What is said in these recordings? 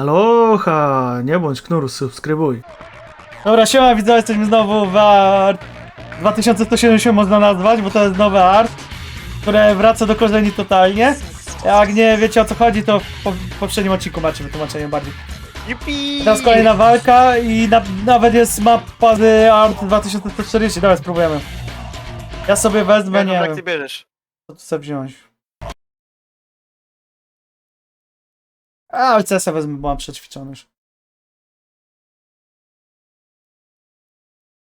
Aloha! Nie bądź knur, subskrybuj. Dobra, siema widzowie, jesteśmy znowu w art 2170 można nazwać, bo to jest nowy art, które wraca do korzeni totalnie. Jak nie wiecie o co chodzi, to w po- w poprzednim odcinku macie wytłumaczenie bardziej. Jupi! Teraz kolejna walka i na, nawet jest mapa z art 2140, dawaj spróbujemy. Ja sobie wezmę, nie jak wiem, ty bierzesz. co tu sobie wziąć. A, LCS-a wezmę, bo mam przećwiczony już.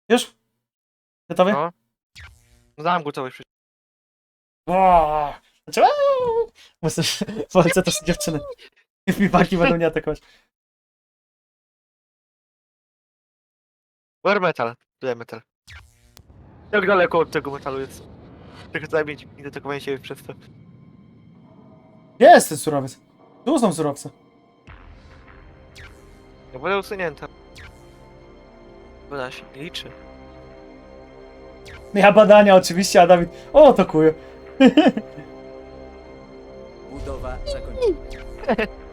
Już? Gotowy? No. No dam gotowość przecież. Wow. Znaczy, aaa! Muszę, w LC to są dziewczyny. Mi baki będą nie atakować. War metal. Tyle metal. Jak daleko od tego metalu jest? Tylko zajmie mi dotakowanie się przez to. Gdzie jest ten surowiec? Tu są surowce. Ja wolę usunięta. Woda się nie liczy. Ja badania oczywiście, a Dawid... O, to kuje. Budowa zakończona.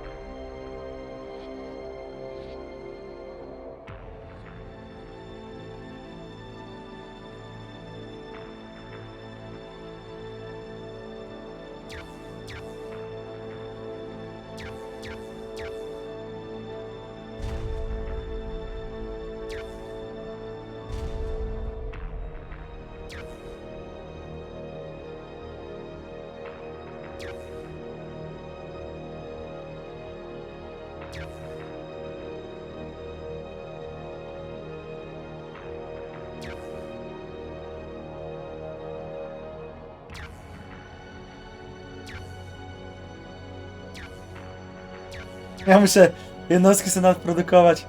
Ja muszę jednostki sobie nadprodukować.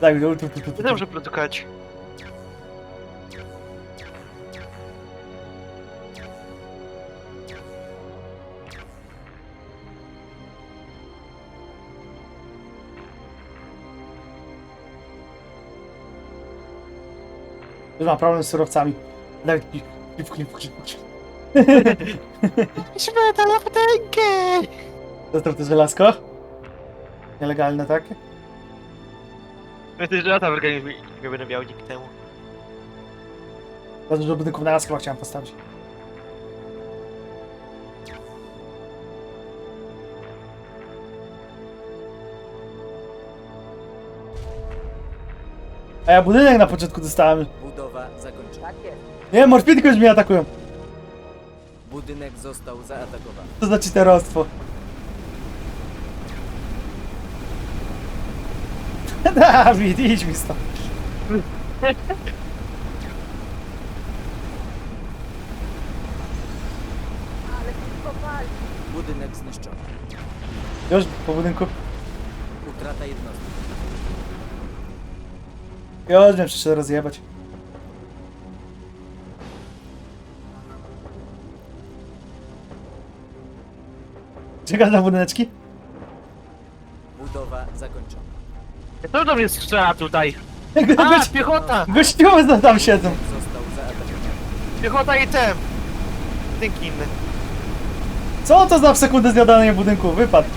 Tak, tu, tu, tu, tu, tu. Nie muszę produkować. Już mam problem z surowcami. Dawid, klip, klip, klip, klip, klip. Śmieta na potęgę! Zostaw to żelazko. Nielegalne, tak? Myślę, że lata w organizmie nie będę miał dzięki temu. Za dużo budynków na raz chyba chciałem postawić. A ja budynek na początku dostałem. Budowa zakończona. Nie, morfitki już mnie atakują. Budynek został zaatakowany. To znaczy terrorstwo. Dawid, idź mi stąd. Budynek zniszczony. Już po budynku. Utrata jednostki. Już wiem, przyszedł rozjebać. Czekasz na budyneczki? Kto do mnie strzela tutaj? A, Gość, piechota! gościowy za- tam siedzą. Został zaatakowany. Piechota i tem! Dynki inne. Co to za w sekundę zjadanie budynku? Wypadł.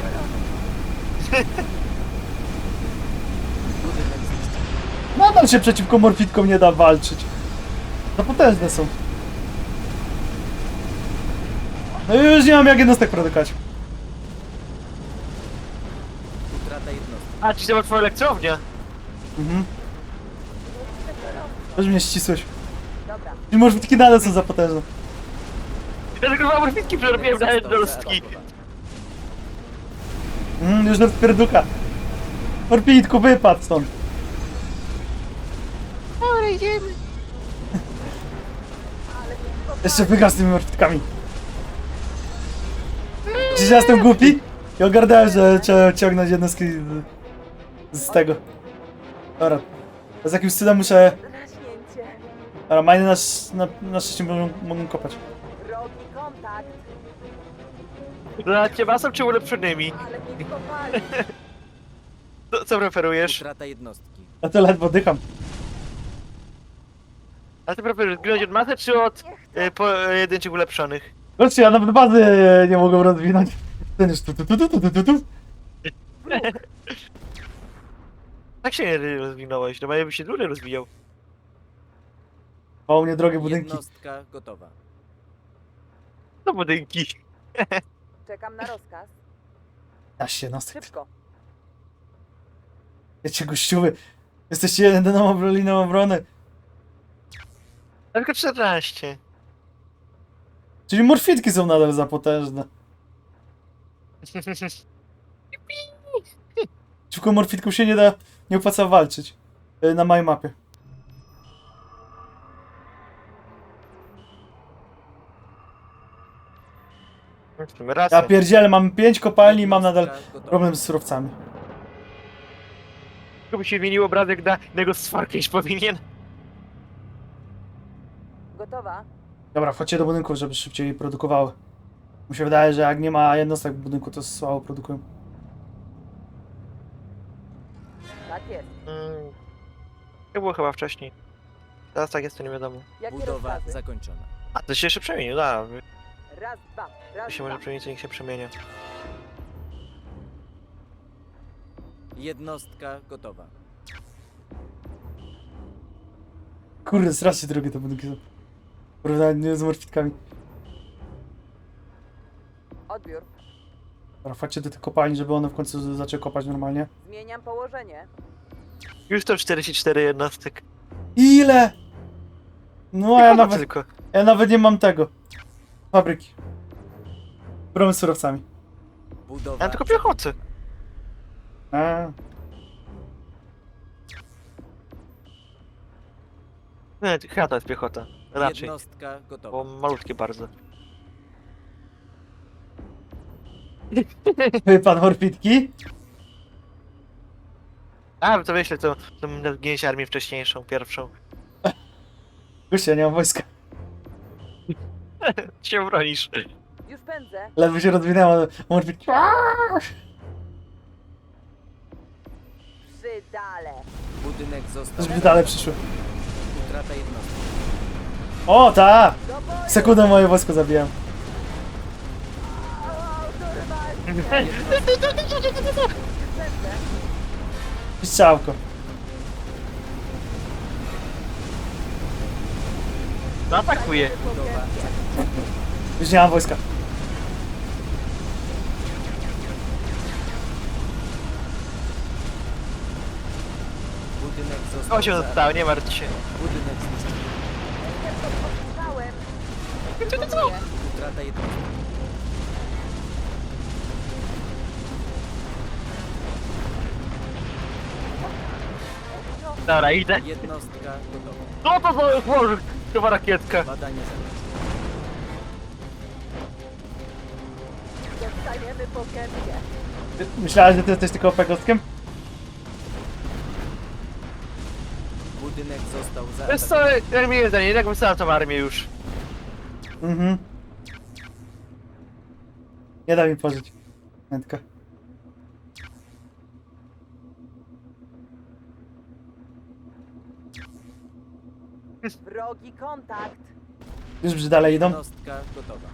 Budynek zniszczony. Nadal się przeciwko morfitkom nie da walczyć. Za potężne są. No i już nie mam jak jednostek produkować. Utrata jednostki. A, czy to twoja elektrownia? Mhm. Już mnie ścisłeś. I morfitki nadal są za potężne. Dlatego dwa morfitki przerobiłem na jednostki. Mhm, już rozpierduka. Morfitku, wypadł stąd. Dobra, idziemy. Jeszcze wygrasz z tymi morfitkami. Czy ja jestem głupi? I ogarnąłem, że trzeba ciągnąć jednostki z, tego. Dobra. Z jakimś cudem muszę... Dobra, miny na, sz- na, na szczęście mogą, mogą kopać. Wrogi kontakt, Dla ciebie są czy ulepszonymi? ale skopali. Co, co preferujesz? Utrata jednostki. A to ledwo dycham. A ty preferujesz zginąć od masy czy od e, pojedynczych ulepszonych? Zobaczcie, ja nawet bazy nie mogę rozwinąć. Ten już tu, tu, tu, tu, tu, tu, tu. Tak się nie rozwinąłeś, no by się dłużej rozwijał. O, u mnie drogie budynki. Jednostka gotowa. No budynki. Czekam na rozkaz. Ja się, no Szybko. Wiecie, gościuły. Jesteście jedyną linią obrony. Tylko 14. Czyli morfitki są nadal za potężne. Przeciwko morfitkom się nie da, nie opłaca walczyć. Y, Na mojej mapie. Raz. Ja pierdzielę, mam 5 kopalni i mam nadal problem z surowcami. Tylko by się zmienił obrazek na innego Swarkieć powinien. Gotowa? Dobra, wchodźcie do budynków, żeby szybciej produkowały. Mi się wydaje, że jak nie ma jednostek w budynku, to słabo produkują. Tak jest. Mm. To było chyba wcześniej. Teraz tak jest, to nie wiadomo. Jakie Budowa rozkazy? zakończona. A, to się jeszcze przemienił, da. Raz, dwa. To Raz, się dwa. może przemienić, to niech się przemienia. Jednostka gotowa. Kurde, strasznie drogie te budynki są. W porównaniu z morfitkami. Odbiór. Dobra, wchodźcie do tych kopalni, żeby one w końcu zaczęły kopać normalnie. Zmieniam położenie. Już to 44 jednostek. Ile? No, a ja nawet, tylko. ja nawet nie mam tego. Fabryki. Problem z surowcami. Budowa. Ja mam tylko piechoty. A, Nie, chyba to jest piechota. Raczej. Jednostka Bo gotowa. malutkie bardzo. wypadł morfitki? A, to myślę, to, to gdzieś armię wcześniejszą, pierwszą. Gościa, ja nie mam wojska. się bronisz. Już pędzę. Ledwo się rozwinęła morfitki. Przydale. Budynek został. Żeby dalej przyszły. Utrata jednostki. O, ta! Do boju. Sekundę moje wojsko zabijam. O, dorwalcie. Już pędzę. Strzałko. No atakuje. Już nie mam wojska. Budynek został. O się zaatakowany. zostało, nie martw się. Budynek ostrzałem. Utrata jednostki. Dobra, idę. Jednostka gotowa. No to za chyba rakietka. Badanie zakończone. Po gębie. Myślałeś, że ty jesteś tylko pegostkiem? Budynek został Wiesz co, zaatakowany. za nie, jak wysłałem tą armię już. Mhm. Nie da mi pożyć. Wędka. Wrogi kontakt. Już brzy dalej idą. Jednostka gotowa.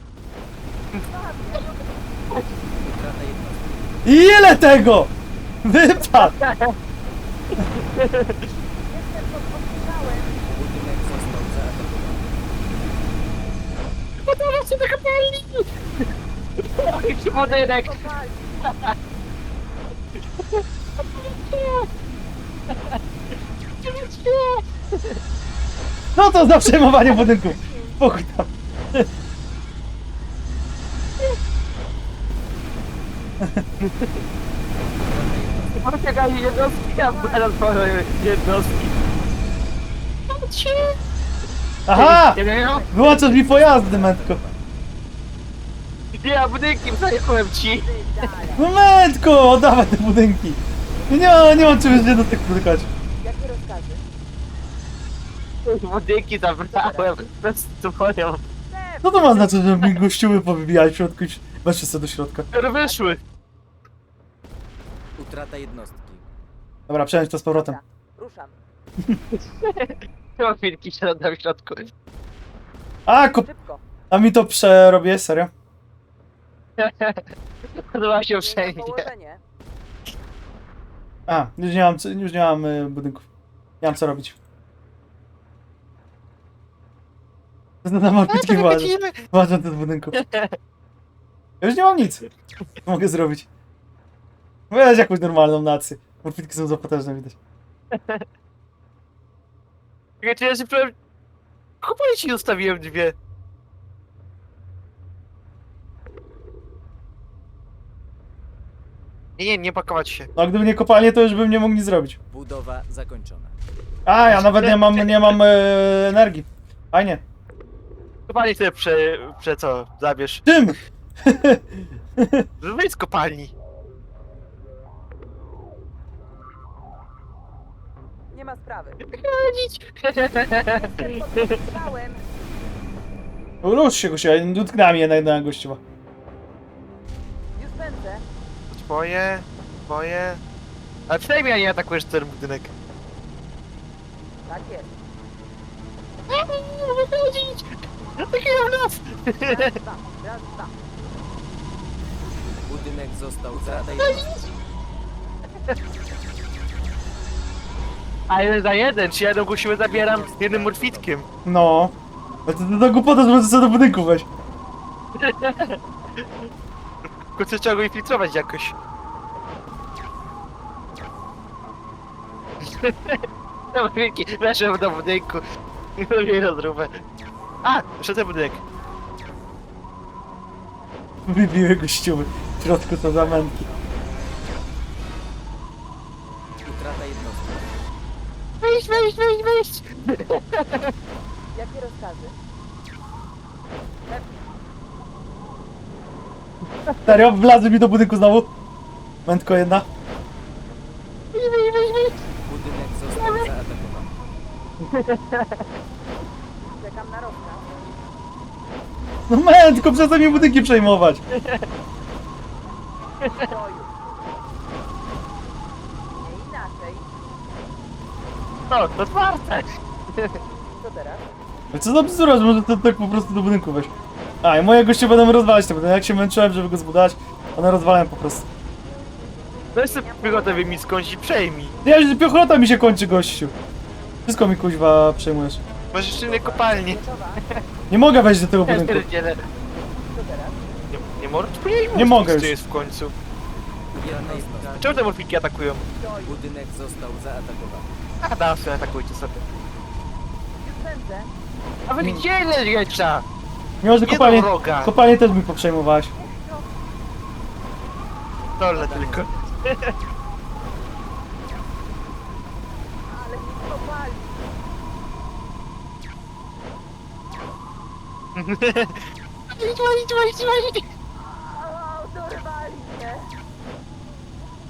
Utrata jednostki. Ile tego? Wypadł! Jestem pod ostrzałem. Budynek został zaatakowany. Podoba się do kopalni! Oj, budynek! Kopalni. No to za przejmowanie budynku. Spokój tam. Poczekaj, jednostki, ja teraz powiem jednostki. Aha! Wyłączasz mi pojazdy, Metko. nie, ja budynkiem zajechałem ci. Przydale. Metko, oddawaj te budynki. Nie, nie mam czym się do tych budykać. Budynki zabrałem, bez twoją. Co to ma znaczyć, że mi gościuły powybijali w środku i weszły sobie do środka? Wyszły. Utrata jednostki. Dobra, przejąć to z powrotem. Ruszam. Chyba chwilki się nada w środku. A, kop... Szybko. A mi to przerobię, serio? Podoba się Zmieniam wszędzie. położenie. A, już nie mam, co- już nie mam y, budynków. Nie mam co robić. Na morfitki włażę. Włażę do budynku. Ja już nie mam nic. Co mogę zrobić? Weź jakąś normalną nację. Morfitki są za potężne, widać. Ja ci ja się. Kupuję ci zostawiłem dwie. Nie, nie, nie pakować się. No a gdyby nie kopalnie, to już bym nie mógł nic zrobić. Budowa zakończona. A, ja nawet nie mam, nie mam e, energii. Fajnie. Kopalni sobie prze, prze co? Zabierz. Czym? Wyjdź z kopalni. Nie ma sprawy. Chodzić. Jestem pod ostrzałem. Rusz się, gościa, dotknęła mnie jedna gościowa. Już pędzę. Twoje, twoje. Ale przynajmniej ja nie atakujesz ten budynek. Tak jest. Nas! Raz, dwa. Raz, dwa. Budynek został zaatakowany. A jeden za jeden, czy ja jedną siłę zabieram jednym morfitkiem. No. Ale to, to, to głupota, że możesz sobie do budynku wejść. W końcu trzeba go infiltrować jakoś. No wielki, weszłem do budynku. Robię rozróbę. A! Jeszcze ten budynek. Wybiły gościowy. W środku są zamętki. Utrata jednostki. Wyjść, wyjść, wyjść, wyjść! Jakie rozkazy? Serio? Wlazły mi do budynku znowu? Mętko jedna. Budynek został zaatakowany. Czekam na rozkaz. No mętko, przestań mi budynki przejmować. Nie inaczej. No, to otwarte! Co teraz? Co za bzdura, że może to tak po prostu do budynku wejść. A, i moje goście będą rozwalać budynki. Jak się męczyłem, żeby go zbudować, one rozwalają po prostu. Weź sobie piechotę mi skądś i przejmij. Ja już piechota mi się kończy, gościu. Wszystko mi kuźwa przejmujesz. Masz jeszcze inne kopalnie. Gotowa? Nie mogę wejść do tego Ja budynku. pierdzielę. Nie, nie możesz powiedzieć, Nie mogę już. co jest w końcu. Jednostka. Czemu te morfiki atakują? Budynek został zaatakowany. A da sobie, atakujcie sobie. Pędzę. A wy gdzie leciecza? Mimo, że Nie do kopalnie, wroga. kopalnie też mi poprzejmowałaś. Dolne tylko. Ale mi kopali. Idź, idź, idź, idź. Dorwali mnie.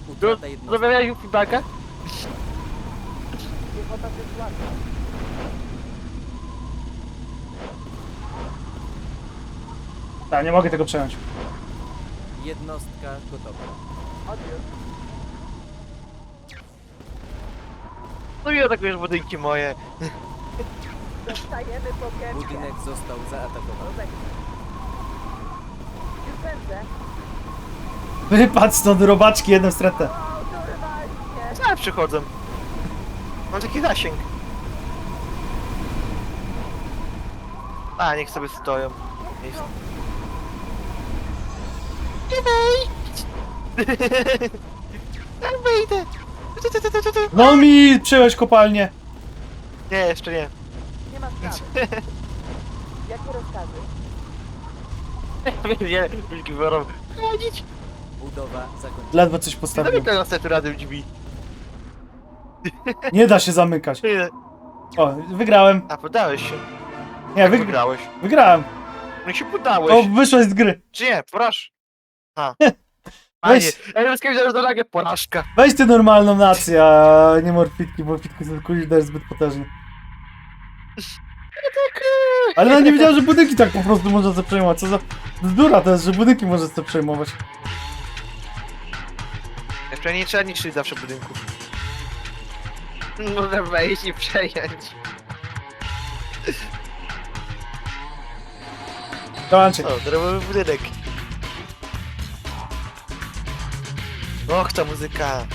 Utrata feedbacka? Piechota też łatwa. Tak, nie mogę tego przejąć. Jednostka gotowa. Odbiór. No i atakujesz budynki moje. Dostajemy po gębie. Budynek został zaatakowany. Już pędzę. Wypadł stąd robaczki, jedną stratę. O. Co przychodzą? Mam taki zasięg. A, niech sobie stoją. Niech... Nie wejdź! Jak wyjdę? No mi przejąłeś kopalnię. Nie, jeszcze nie. rozkazy? Jakie rozkazy? Nie, bliźki biorą. Chodzić! Budowa zakończona. Ledwo coś postawiłem. Zamykaj następnym razem drzwi. Nie da się zamykać. O, wygrałem. A, podałeś się. Nie, Jak wygrałeś. wygrałem. No się podałeś. To wyszłeś z gry. Czy nie, poraż. Ha. Panie, Weź- ja do nagie porażka. Weź ty normalną nację, a nie morfitki, morfitki są kurde zbyt potężne. Tak. Ale ja nie wiedziałem, że budynki tak po prostu można sobie przejmować. Co za bzdura to jest, że budynki można sobie przejmować. Jeszcze nie trzeba niszczyć zawsze budynków. Można wejść i przejąć. Dołączek. O, drogowy budynek. Och, ta muzyka.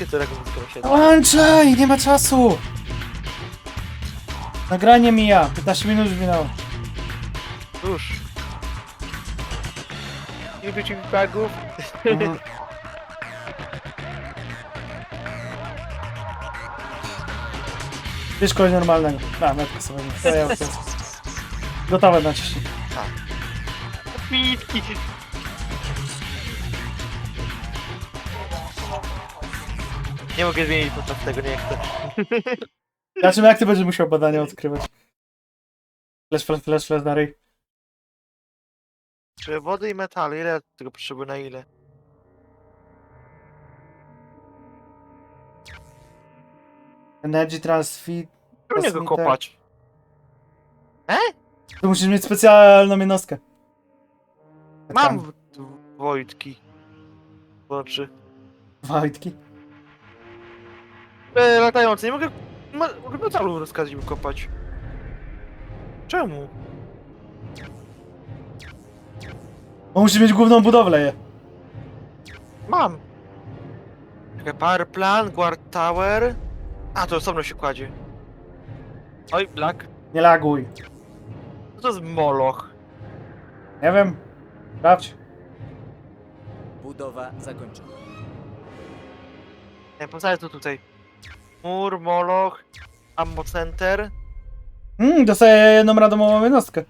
Jest to taką muzykę mi się Andrzej, nie ma czasu! Nagranie mija, 15 minut już minęło. Już. Nie lubicie bugów? Mhm. Bierz kogoś normalnego. A, metkę sobie nie. To ja już jest. Gotowe naciśnij. Pitki. Nie mogę zmienić podczas tego, nie chcę. Zobaczymy jak ty będziesz musiał badania odkrywać. Flash, flash, flash, flash ryj. Czy wody i metal, ile tego potrzebuję na ile? Energy transfer. Czemu nie go kopać? Tu musisz mieć specjalną jednostkę. Mam Tam, w- Wojtki. Znaczy. Wojtki. E, latający, nie mogę... Mogę metalu rozkazać mi kopać. Czemu? On musi mieć główną budowlę je. Mam. Czekaj, Power Plan, Guard Tower. A, to osobno się kładzie. Oj, Black. Nie laguj. Co to jest Moloch? Nie wiem. Sprawdź. Budowa zakończona. Nie, postawię to tutaj. Mur, Moloch, Ammo Center. Mm, dostaję jedną randomową jednostkę.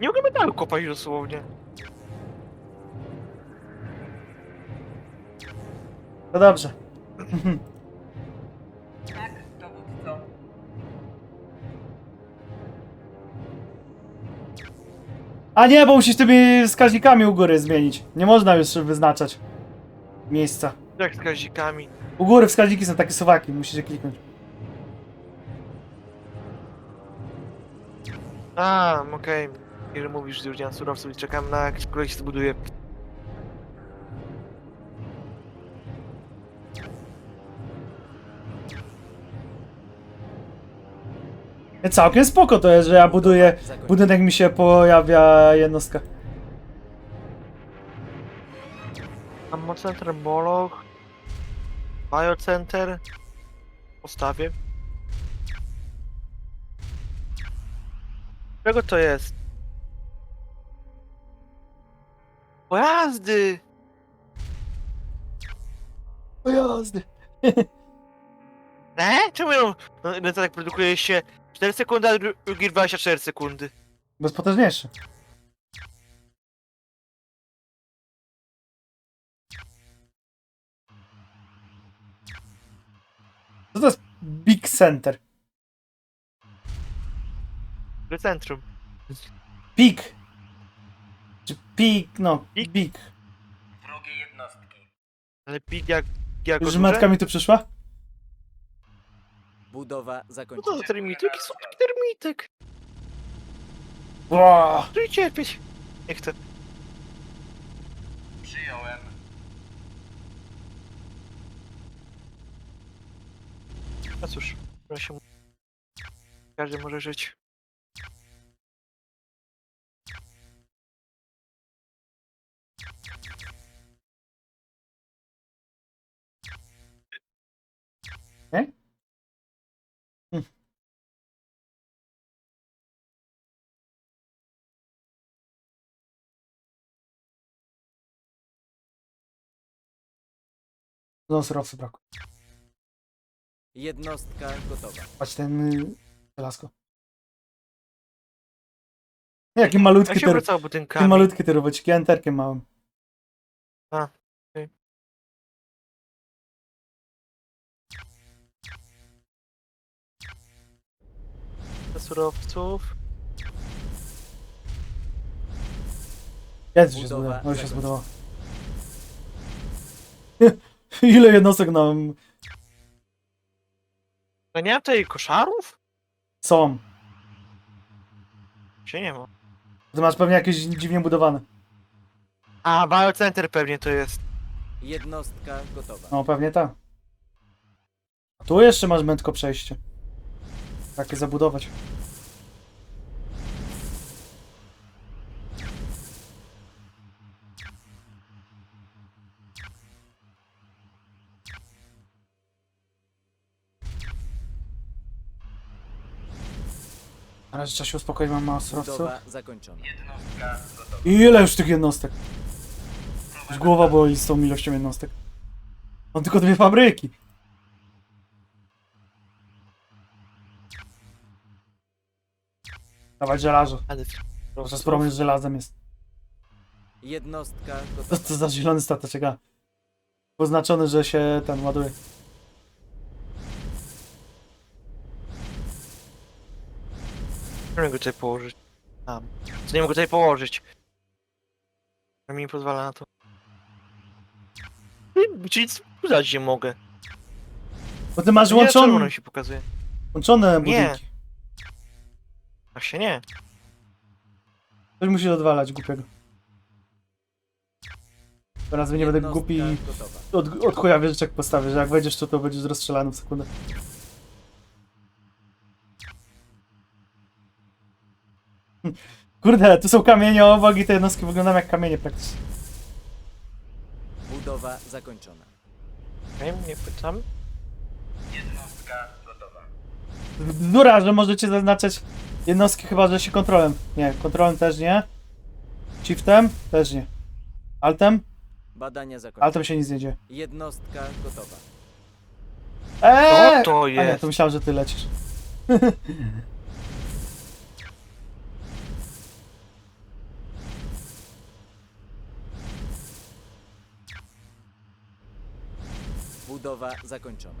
Nie mogę metalu kopać dosłownie. To dobrze. A nie, bo musisz tymi wskaźnikami u góry zmienić. Nie można już wyznaczać miejsca. Jak z gazikami. U góry wskaźniki są takie suwaki, musicie kliknąć. A, okej. Jeżeli mówisz, że już nie mam surowców i czekam na się zbuduje. Całkiem spoko to jest, że ja buduję budynek mi się pojawia jednostka. Ammo Center, Moloch. Biocenter. Postawię. Czego to jest? Pojazdy! Pojazdy. E? Czemu ją no, no, tak produkuje się 4 sekundy, a dru- drugi 24 sekundy? Bo jest potężniejszy. Co to jest Big Center? Do centrum. Pik. Czy pik, no, Pik? big. Wrogie jednostki. Ale pik jak... jak Już matka mi tu przyszła? Budowa No to zakończona. za termity? Jaki słodki termitek? Wow. Tu i cierpieć. Nie chcę. Przyjąłem. No cóż, się... Każdy może żyć. No surowców brakuje. Jednostka gotowa. Patrz ten... y, Lasko. Jaki malutki Jak się te, budynkami? te robociki, enterkiem małym. Ze surowców. Jest się Budowa zbudował, no już się zakończona. zbudował. Ile jednostek nam No nie mam tutaj koszarów? są? Czy nie ma? Ty masz pewnie jakieś dziwnie budowane. A, Biocenter pewnie to jest. Jednostka gotowa. No pewnie tak. A tu jeszcze masz mętko przejście. Takie zabudować. Na razie trzeba się uspokoić, mam mało surowców. Budowa zakończona. Ile już tych jednostek? Już głowa boli z tą ilością jednostek. Mam tylko dwie fabryki. Dawać żelazo. Ale... Problem z żelazem jest. Jednostka Co gotowa. to za zielony stateczek? A. Oznaczony, że się ten ładuje. Nie mogę go tutaj położyć. Tam. Co nie mogę tutaj położyć. A mi nie pozwala na to. Ty, Czyli sprzedać nie mogę. Bo ty masz Nie, czerwono łączone, mi się pokazuje. łączone Nie. budynki. Właśnie nie. Ktoś musi odwalać głupiego. Teraz nie będę Jednostka głupi i gotowa. od, od chuja wieżyczek postawię, że jak wejdziesz tu, to będziesz rozstrzelany w sekundę. Kurde, tu są kamienie obok i te jednostki wyglądają jak kamienie praktycznie. Budowa zakończona. Nie, nie pytam. Bzdura, że możecie zaznaczać jednostki chyba, że się kontrolem. Nie, kontrolem też nie. Shiftem też nie. Altem? Badania zakończone. Altem się nic nie dzieje. Jednostka gotowa. Eee! Co to A nie, jest? to myślałem, że ty lecisz. Budowa zakończona.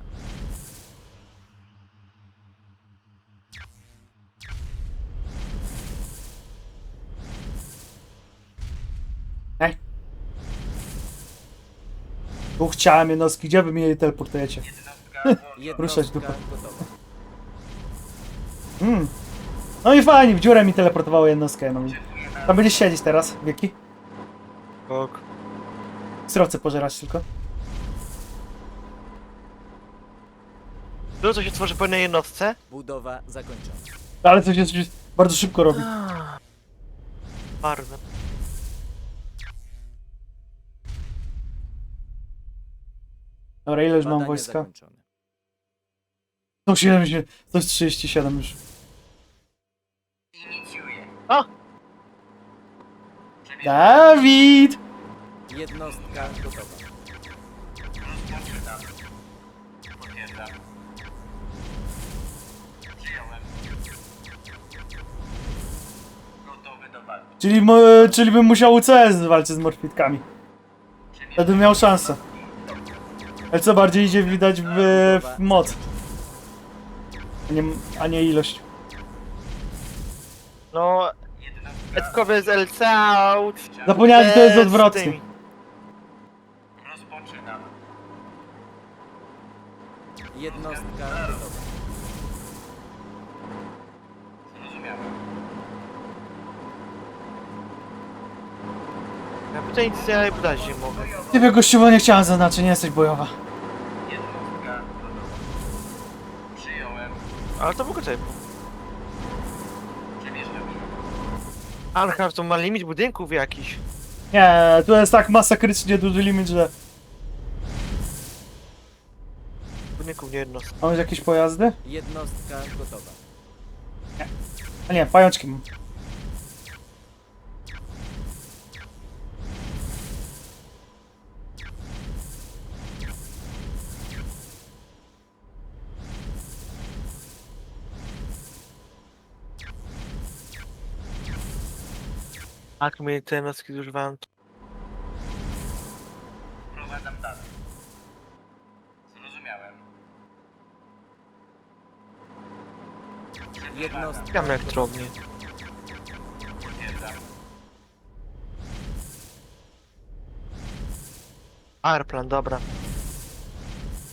Ej. Tu chciałem jednostki, gdzie wy mnie teleportujecie? Ruszać dupę. gotowa. Mm. No i fajnie, w dziurę mi teleportowało jednostkę. No. Tam będziesz siedzieć teraz, wieki? Ok. Surowce pożerać tylko. Dużo co się tworzy po jednej jednostce? Budowa zakończona. Ale to się coś bardzo szybko robi. Bardzo. Dobra, ile już mam Badania wojska? zakończone. 170, 137 już. A! Dawid! Jednostka gotowa. Czyli, mo- czyli bym musiał UCS walczyć z morfitkami. Wtedy miał szansę. Ale co bardziej idzie widać w, w moc. A nie, a nie ilość. No... Etkowy z LC out. Zapomniałem, że to jest odwrotnie. tymi. Jednostka nic nie podać nie mogę. Ciebie gościowo nie chciałem zaznaczyć, nie jesteś bojowa. Ale to mogę tutaj. Anhar to ma limit budynków jakiś. Nie, tu jest tak masakrycznie duży limit, że... Budynków nie jednostek. Mamy jakieś pojazdy? Jednostka gotowa. A nie, pajączki mam. Jak mnie te jednostki zużywałem, to... Wprowadzam dane. Zrozumiałem. Jednostka Mam elektrownię. Potwierdzam. Powerplan, dobra.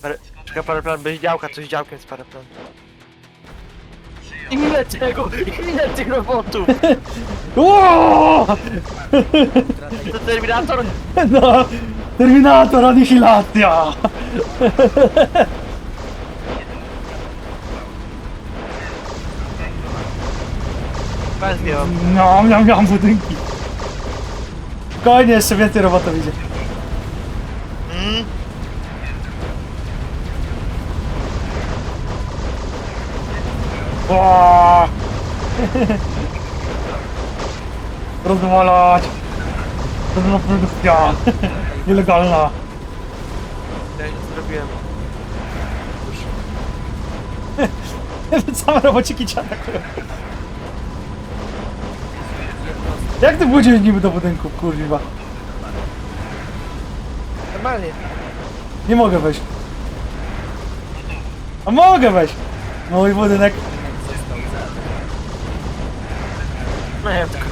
Pare... Czekaj, powerplan, bez działka, coś z działkiem z powerplan. Ile tego? Ile tych robotów? Uuuu! To Terminator? No! Terminator Anihilacja! Pewnie mam. No, miam, miam budynki. Spokojnie, jeszcze więcej robotów idzie. O! Rozwalać! Rozwalona produkcja! Nielegalna! Ja już zrobiłem. Same robociki cię atakują. Jak ty pójdziesz niby do budynku, kurwa? Normalnie. Nie mogę wejść. A mogę wejść! Mój budynek. Ja tylko.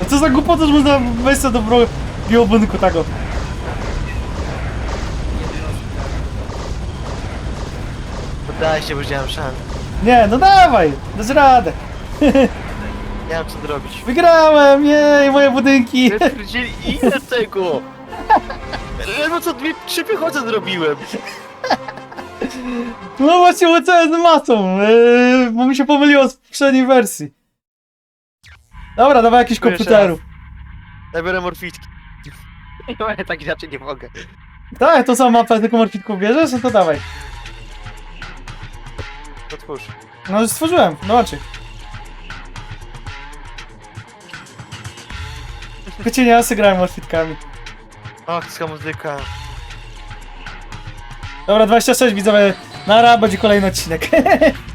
No co za głupota, że można wejść do bro- białego budynku tego. Poddaję się, bo już nie mam szans. Nie, no dawaj! Dasz radę! Nie mam co zrobić. Wygrałem! Jej, moje budynki! Pierdzieli, ile tego? Ledwo co dwie, trzy piechotę zrobiłem. No właśnie łączyłem z masą, yy, bo mi się pomyliło z poprzedniej wersji. Dobra, dawaj jakiś Dziękuję komputerów. Ja biorę morfitki. Ja tak inaczej nie mogę. Tak, to samą mapę tylko morfitką bierzesz? No to dawaj. Otwórz. No już stworzyłem, zobaczy. Wiecie, nie, ja sobie grałem morfitkami. Ta muzyka. Dobra, 26 widzowie. Nara, będzie kolejny odcinek.